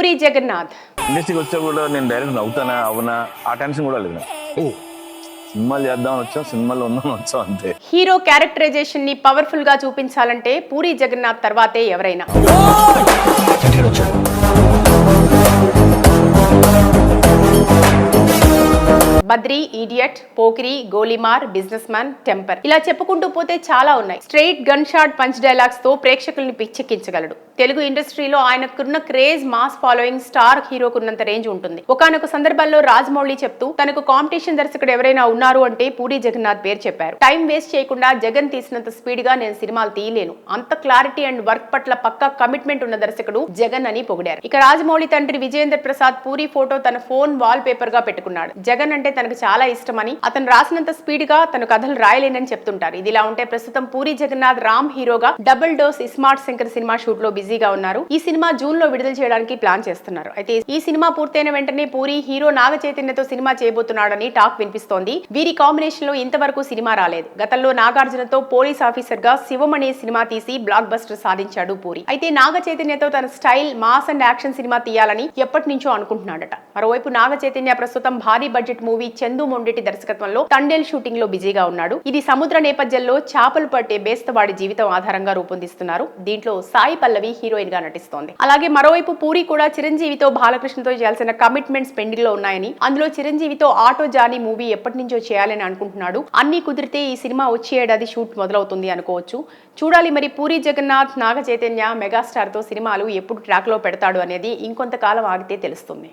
పూరి జగన్నాథ్. ఇండస్ట్రీకి వచ్చా కూడా నేను డైరెక్ట్ అవుతానా అవునా? ఆ టెన్షన్ కూడా లేదు. సినిమాలు చేద్దామని వచ్చాం సినిమాలో ఉందామని వచ్చాం అంతే. హీరో క్యారెక్టరైజేషన్ని పవర్ఫుల్గా చూపించాలంటే పూరి జగన్నాథ్ తర్వాతే ఎవరైనా. Badri idiot Pokiri Golimaar businessman temper ఇలా చెప్పుకుంటూ పోతే చాలా ఉన్నాయి. స్ట్రైట్ గన్ షాట్ పంచ్ డైలాగ్స్తో ప్రేక్షకుల్ని పిచ్చెక్కించగలడు. తెలుగు ఇండస్ట్రీలో ఆయనకున్న క్రేజ్ మాస్ ఫాలోయింగ్ స్టార్ హీరోకున్నంత రేంజ్ ఉంటుంది. ఒకనొక సందర్భంలో రాజమౌళి చెప్తూ తనకు కాంపిటీషన్ దర్శకుడు ఎవరైనా ఉన్నారు అంటే పూరి జగన్నాథ్ పేరు చెప్పారు. టైం వేస్ట్ చేయకుండా జగన్ తీసినంత స్పీడ్గా నేను సినిమాలు తీయలేను. అంత క్లారిటీ అండ్ వర్క్ పట్ల పక్కా కమిట్మెంట్ ఉన్న దర్శకుడు జగన్ అని పొగిడారు. ఇక రాజమౌళి తండ్రి విజయేంద్ర ప్రసాద్ పూరి ఫోటో తన ఫోన్ వాల్ పేపర్గా పెట్టుకున్నాడు. జగన్ అంటే తనకు చాలా ఇష్టమని అతను రాసినంత స్పీడ్గా తన కథలు రాయలేనని చెప్తుంటారు. ఇదిలా ఉంటే ప్రస్తుతం పూరి జగన్నాథ్ రామ్ హీరోగా double dose smart Shankar cinema షూట్లో బిజీగా ఉన్నారు. ఈ సినిమా జూన్లో విడుదల చేయడానికి ప్లాన్ చేస్తున్నారు. అయితే ఈ సినిమా పూర్తయిన వెంటనే పూరి హీరో నాగ చైతన్యతో సినిమా చేయబోతున్నాడని టాక్ వినిపిస్తోంది. వీరి కాంబినేషన్లో ఇంతవరకు సినిమా రాలేదు. గతంలో నాగార్జునతో పోలీస్ ఆఫీసర్గా శివం అనే సినిమా తీసి బ్లాక్ బస్టర్ సాధించాడు పూరి. అయితే నాగ చైతన్యతో తన style mass and action cinema తీయాలని ఎప్పటి నుంచో అనుకుంటున్నాడట. మరోవైపు నాగ చైతన్య ప్రస్తుతం భారీ బడ్జెట్ మూవీ చందు మొండెటి దర్శకత్వంలో తండేల్ షూటింగ్లో బిజీగా ఉన్నాడు. ఇది సముద్ర నేపథ్యంలో చేపలు పట్టే బేస్తవాడి జీవితం ఆధారంగా రూపొందిస్తున్నారు. దీంట్లో సాయి పల్లవి హీరోయిన్గా నటిస్తోంది. అలాగే మరోవైపు పూరి కూడా చిరంజీవితో బాలకృష్ణతో చేయాల్సిన కమిట్మెంట్స్ పెండింగ్లో ఉన్నాయని అందులో చిరంజీవితో ఆటో జానీ మూవీ ఎప్పటి నుంచో చేయాలని అనుకుంటున్నాడు. అన్ని కుదిరితే ఈ సినిమా వచ్చే ఏడాది షూట్ మొదలవుతుంది అనుకోవచ్చు. చూడాలి మరి పూరి జగన్నాథ్ నాగ చైతన్య మెగాస్టార్తో సినిమాలు ఎప్పుడు ట్రాక్లో పెడతాడు అనేది ఇంకొంతకాలం ఆగితే తెలుస్తుంది.